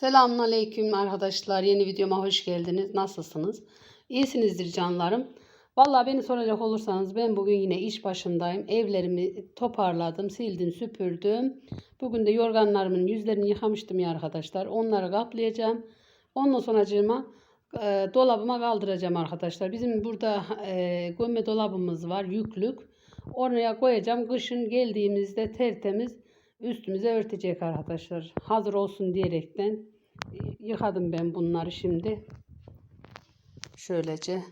Selamünaleyküm arkadaşlar. Yeni videoma hoş geldiniz. Nasılsınız? İyisinizdir canlarım. Vallahi beni soracak olursanız ben bugün yine iş başındayım. Evlerimi toparladım, sildim, süpürdüm. Bugün de yorganlarımın yüzlerini yıkamıştım ya arkadaşlar. Onları kaplayacağım. Ondan sonracığıma e, dolabıma kaldıracağım arkadaşlar. Bizim burada e, gömme dolabımız var, yüklük. Oraya koyacağım. Kışın geldiğimizde tertemiz üstümüze örtecek arkadaşlar. Hazır olsun diyerekten e, yıkadım ben bunları şimdi. Şöylece.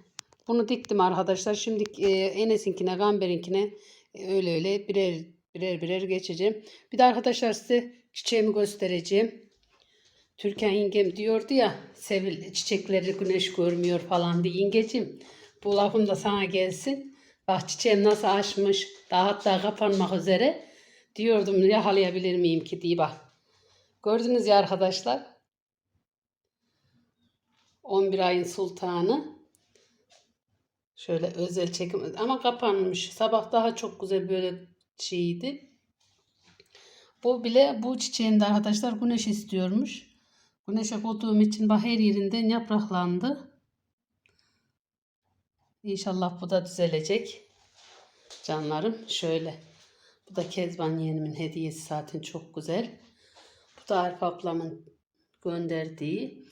Bunu diktim arkadaşlar. Şimdi e, Enes'inkine, Gamber'inkine e, öyle öyle birer birer birer geçeceğim. Bir de arkadaşlar size çiçeğimi göstereceğim. Türkan yengem diyordu ya sevil çiçekleri güneş görmüyor falan diye yengecim. Bu lafım da sana gelsin. Bak çiçeğim nasıl açmış. Daha hatta kapanmak üzere. Diyordum yakalayabilir miyim ki diye bak. Gördünüz ya arkadaşlar. 11 ayın sultanı. Şöyle özel çekim ama kapanmış. Sabah daha çok güzel böyle şeydi. Bu bile bu çiçeğinde arkadaşlar güneş istiyormuş. Güneşe koyduğum için bak her yerinden yapraklandı. İnşallah bu da düzelecek. Canlarım şöyle. Bu da Kezban yeğenimin hediyesi zaten çok güzel. Bu da Arif ablamın gönderdiği.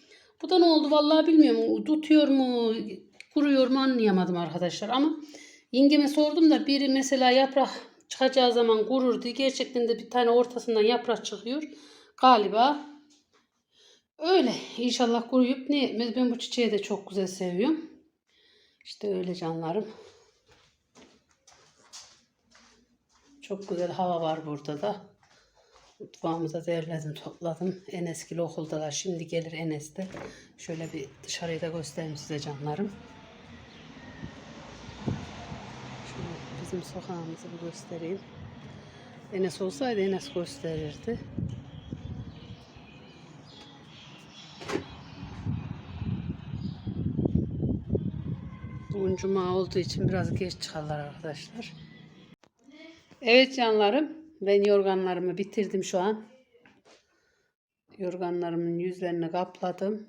Bu da ne oldu vallahi bilmiyorum. Tutuyor mu, kuruyor mu anlayamadım arkadaşlar. Ama yengeme sordum da biri mesela yaprak çıkacağı zaman kurur diye. Gerçekten de bir tane ortasından yaprak çıkıyor. Galiba öyle. İnşallah kuruyup ne. Ben bu çiçeği de çok güzel seviyorum. İşte öyle canlarım. Çok güzel hava var burada da. Mutfağımıza derledim, topladım. Enes okuldalar. Şimdi gelir Enes de. Şöyle bir dışarıyı da göstereyim size canlarım. Şöyle bizim sokağımızı bir göstereyim. Enes olsaydı Enes gösterirdi. Bugün cuma olduğu için biraz geç çıkarlar arkadaşlar. Evet canlarım, ben yorganlarımı bitirdim şu an. Yorganlarımın yüzlerini kapladım.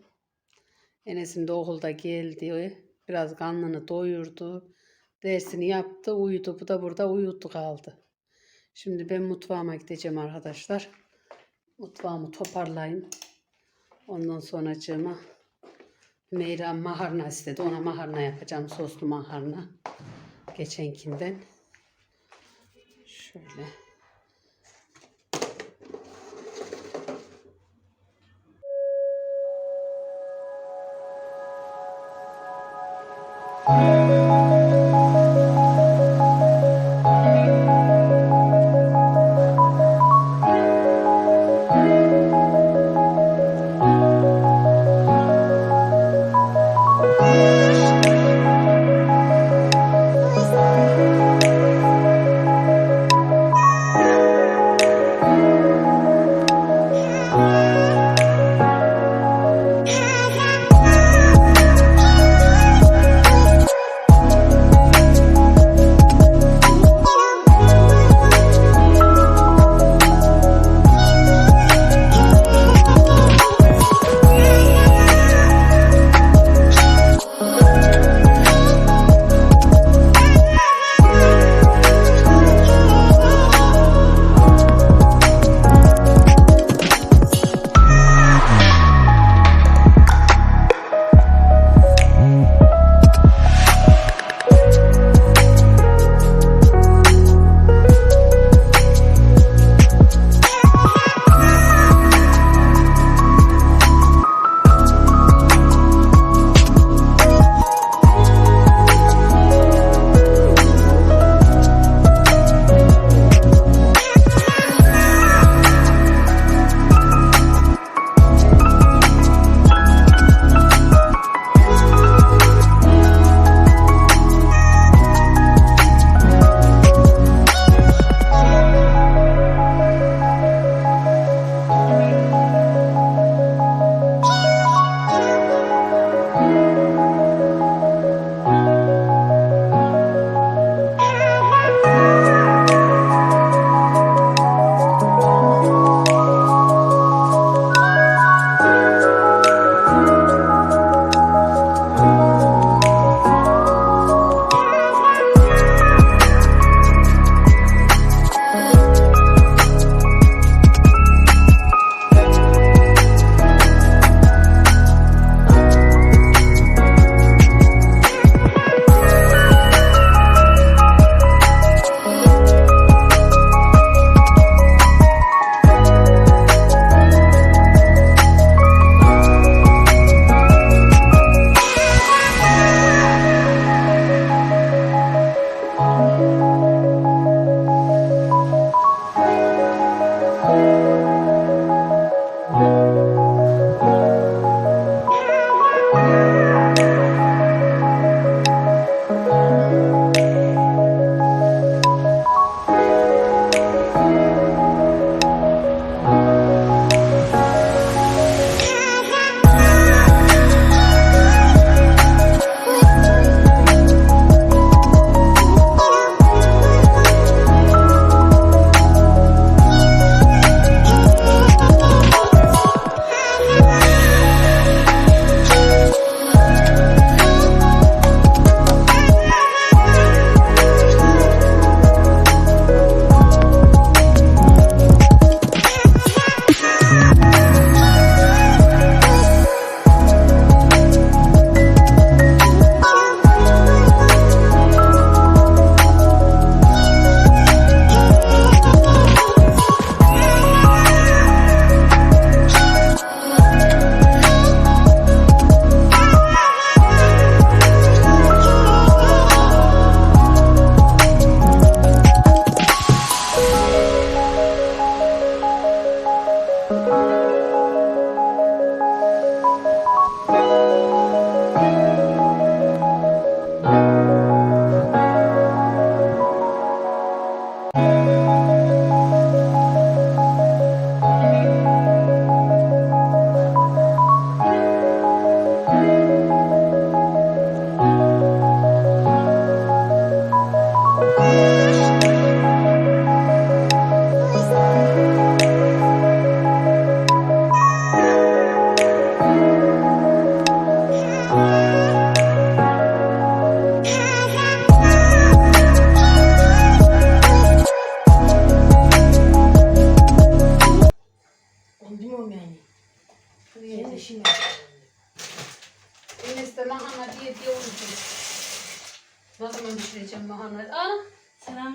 Enes'in de okulda geldi. Biraz karnını doyurdu. Dersini yaptı, uyudu. Bu da burada uyudu kaldı. Şimdi ben mutfağıma gideceğim arkadaşlar. Mutfağımı toparlayayım. Ondan sonracığıma Meyran maharna istedi. Ona maharna yapacağım. Soslu maharna. Geçenkinden. Şöyle. Müzik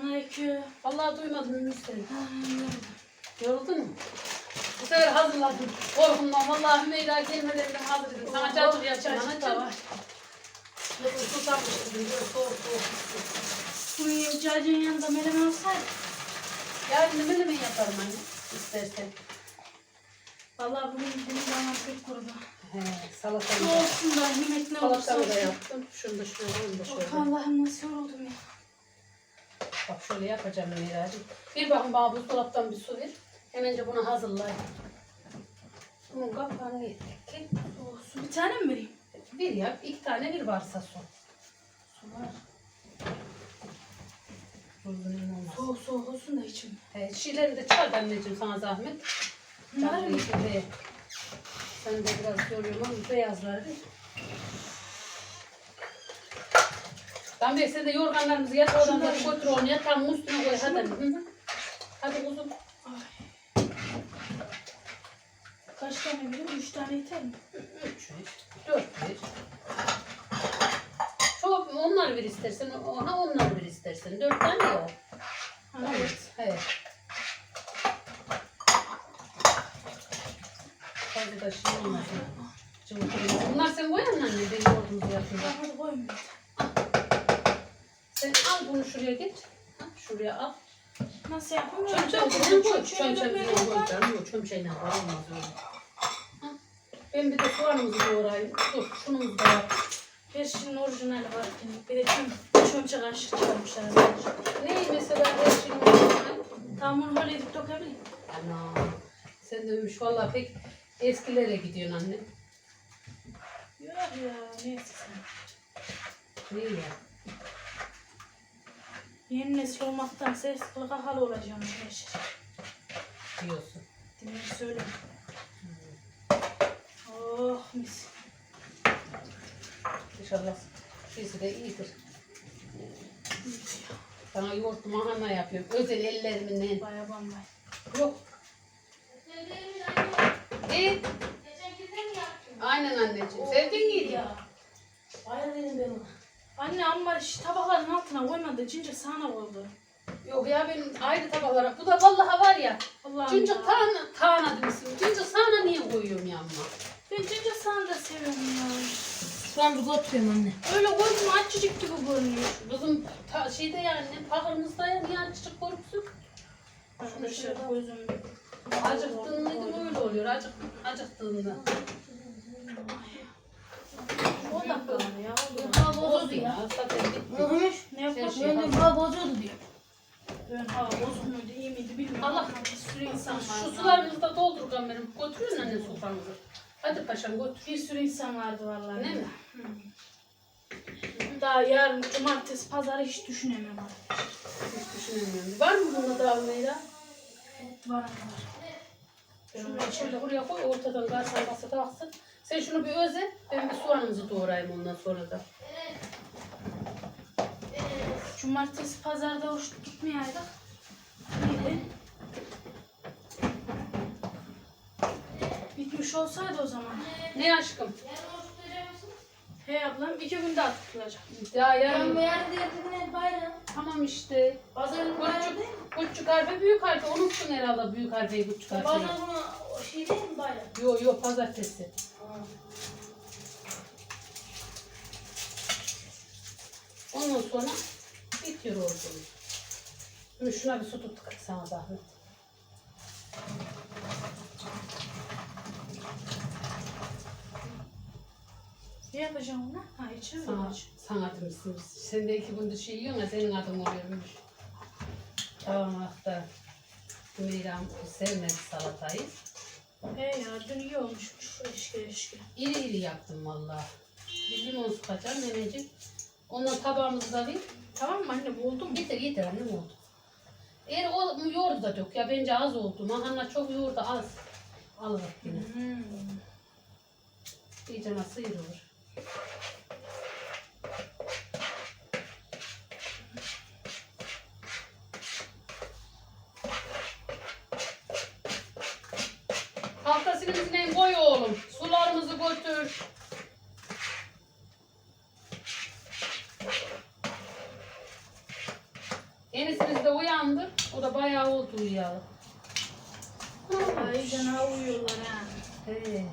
Selamünaleyküm. vallahi duymadım Ümit seni. Yoruldun mu? Bu sefer hazırladım. Korkumdan vallahi Hümeyra gelmeden hazırladım. Sana da Anacığım. var. Yok susamıştım. Böyle soğuk soğuk. Bu cacığın yanında menemen olsaydı. Yarın da menemen yaparım anne. İstersen. Vallahi bugün benim damar pek kurudu. He, salata Su olsun da yemekler olursa Salatamı da olsun. yaptım. Şunu da şöyle, onu da şöyle. Allah'ım nasıl yoruldum ya. Bak şöyle yapacağım Meyra'cığım. Bir bakın bana buzdolaptan bir su ver. Hemence bunu hazırlayayım. Bunun kapağını yedik. Oh, su bir tane mi vereyim? Bir yap, iki tane bir varsa su. Su var. Soğuk soğuk olsun da içim. He, şişleri de çıkart anneciğim sana zahmet. Bunlar mı? Sen de biraz yoruyorum ama beyazları ver. Ben bir sen de yorganlarımızı yat oradan da götür onu yatağın üstüne koy hadi. Hı hı. Hadi kuzum. Kaç tane vereyim? Üç tane yeter mi? Üç ver, dört ver. Çok onlar bir istersen, ona onlar bir istersen. Dört tane yok. Ha, evet. Evet. Fazla da şey olmasın. Cıvık olmasın. Bunlar sen koyan anne, benim burada koyayım. Sen al bunu şuraya. Ha, şuraya al. Nasıl yapayım? Falan koy. Falan koy canım. Yok çömçeyle olmaz öyle. Ben bir de soğanımızı doğrayayım. Dur şunumuzu da yap. Bir şimdi orijinali var. Bir de çöm, çömçe kaşık çıkarmışlar. Ne mesela her şeyin orijinali? Tamam bunu böyle edip dökebilirim. Ana. Sen de övmüş valla pek eskilere gidiyorsun anne. Yok ya neyse sen. Ne ya? Yeni nesil olmaktan ses kakalı olacağım her şey. Diyorsun. Dinleri söyle. Oh mis. İnşallah bizi de iyidir. Sana yoğurt makarna yapıyorum. Özel ellerimle. Baya bambay. Yok. E? Aynen anneciğim. Sevdin miydi? Ya. Baya dedim ben ona. Anne amma şu tabakların altına koymadı. Cince sana koydu. Yok ya benim ayrı tabaklara. Bu da vallahi var ya. Allah'ım Cüncük ya. tağına, tağına demişsin. Cüncük sana niye koyuyorum ya amma? Ben cince sana da seviyorum ya. Ben bir oturuyorum anne. Öyle koydum açıcık gibi görünüyor. Kızım ta, şeyde yani pahırımızda ya niye açık korkusun? Arkadaşlar gözüm. Acıktığında öyle oluyor. Acık, acıktığında. O da böyle ya. Hava bozuldu ya. Olmuş. Ne Böyle hava bozuldu diyor. Ben hava iyi miydi bilmiyorum. Allah. Bir sürü insan var. Şu sularımızı da doldur kamerim. Götürüyorsun anne soframızı. Hadi paşam götür. Bir sürü insan vardı vallahi. Ne mi? Daha yarın cumartesi pazarı hiç düşünemem artık. Hiç düşünemiyorum. Var mı bunda daha Meyra? Var var. Şunu şöyle buraya koy ortadan garsan basa kalksın. Sen şunu bir öze. Ben bir soğanımızı doğrayayım ondan sonra da. Cumartesi pazarda hoş gitmeyeydik. İyiydi. Bitmiş olsaydı o zaman. Ne aşkım? Hey ablam iki günde atılacak. Ya Ben yarın. meğer diğer bayram. Tamam işte. Pazarın bayramı Küçük, değil mi? küçük harfe büyük harfe. Unuttun herhalde büyük harfeyi küçük harfeyi. Pazar bunu o şey değil mi bayram? Yok yok pazartesi. Ondan sonra bitiyor. Şimdi şuna bir su tuttuk sana zahmet. Ne yapacağım ona? Ha içine mi Sana, koyacağım? sana adımsın. Sen de iki gündür şey yiyorsun ya senin adın oluyormuş. Tamam hatta. Meyram sevmedi salatayı. He ya dün iyi olmuşmuş. Eşki eşki. İri iri yaptım vallahi. Bir limon sıkacağım neneciğim. Ondan tabağımızı da bir Tamam mı anne buldum. Yeter yeter annem oldu. Eğer o yoğurdu da dök ya bence az oldu. Makarna çok yoğurdu az. Al bak yine. Hmm. İyice nasıl sıyrılır. Tahta silimizle koy oğlum. Sularımızı götür. Enisimiz de uyandı. O da bayağı oldu uyuyalı. Ay cana uyuyorlar ha. He.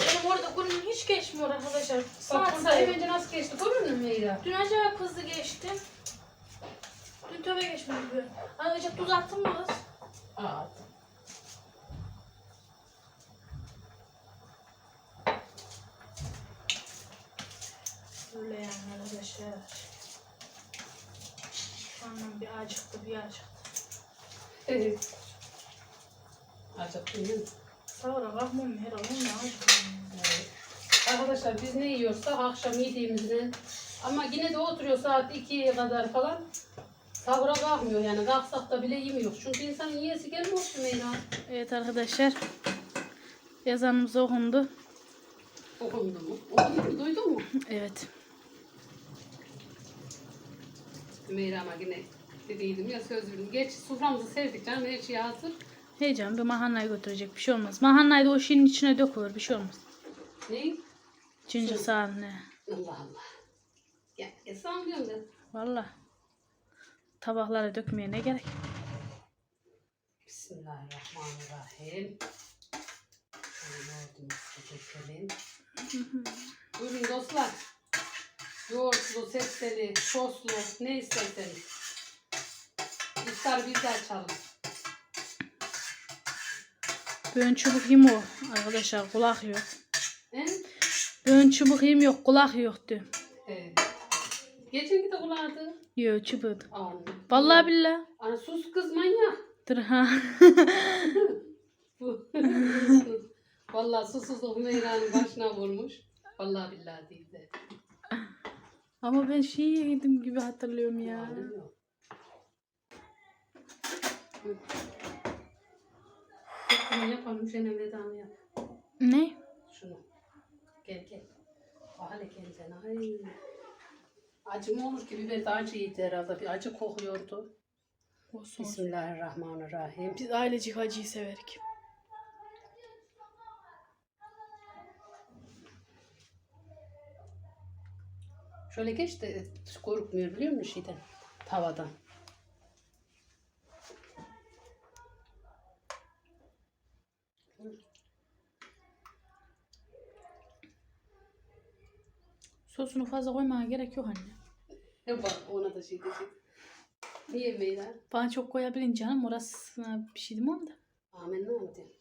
Benim orada günüm hiç geçmiyor arkadaşlar. Saat burada sayı. evinde nasıl geçti görür mü Leyla? Dün acayip hızlı geçti. Dün tövbe geçmedi bugün. Ay acaba tuz attın mı kız? At. Annem bir acıktı bir acıktı. Evet. Acaba değil mi? Sonra kalkmam herhalde ne acıktım. Evet. Arkadaşlar biz ne yiyorsak akşam yediğimizden ama yine de oturuyor saat 2'ye kadar falan. Sahura kalkmıyor yani kalksak da bile yemiyor. Çünkü insanın yiyesi gelmiyor ki Meyra. Evet arkadaşlar. Yazanımız okundu. Okundu mu? Okundu mu? Duydun mu? Evet. Meyra ama yine dediydim ya söz verdim. Geç soframızı serdik canım her şey hazır. Heyecan bir mahanlayı götürecek bir şey olmaz. Mahanlayı da o şeyin içine dökülür bir şey olmaz. Ne? Cinci sahne. Allah Allah. Ya e, sanmıyorum. Valla. Tabaklara dökmeye ne gerek? Bismillahirrahmanirrahim. Yoğurtlu, sebzeli, soslu ne isterseniz. İftar biz de açalım. Böğün çubuk yiyeyim o. Arkadaşlar kulak yok. He? Böğün çubuk yiyeyim yok kulak yoktu. Evet. Geçenki de kulağdı. Yok çubuğu. Vallahi billahi. Ana sus kız manyak. Dur ha. Vallahi susuzluk Meyra'nın başına vurmuş. Vallahi billahi değil de. Ama ben şey yedim gibi hatırlıyorum ya. Bunu yapalım. Şöyle vedanı yap. Ne? Şunu. Gel gel. Bak hele kendine. Ay. Acı mı olur ki? Biber de acıydı herhalde. Bir acı kokuyordu. Olsun. Bismillahirrahmanirrahim. Biz ailecik acıyı severik. Şöyle geç de korkmuyor biliyor musun şeyden? Tavadan. Sosunu fazla koymaya gerek yok anne. Bak ona da şey diyecek. Niye Meyra? Bana çok koyabilin canım. Orasına bir şey demem de. Amin ne oldu?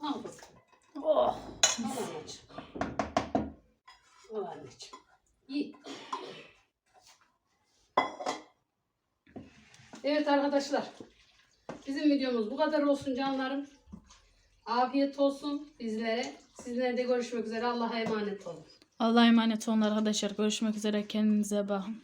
Al bakalım. Oh. Al anneciğim. Al anneciğim. İyi. Evet arkadaşlar. Bizim videomuz bu kadar olsun canlarım. Afiyet olsun bizlere. Sizlerle de görüşmek üzere. Allah'a emanet olun. Allah'a emanet olun arkadaşlar. Görüşmek üzere. Kendinize bakın.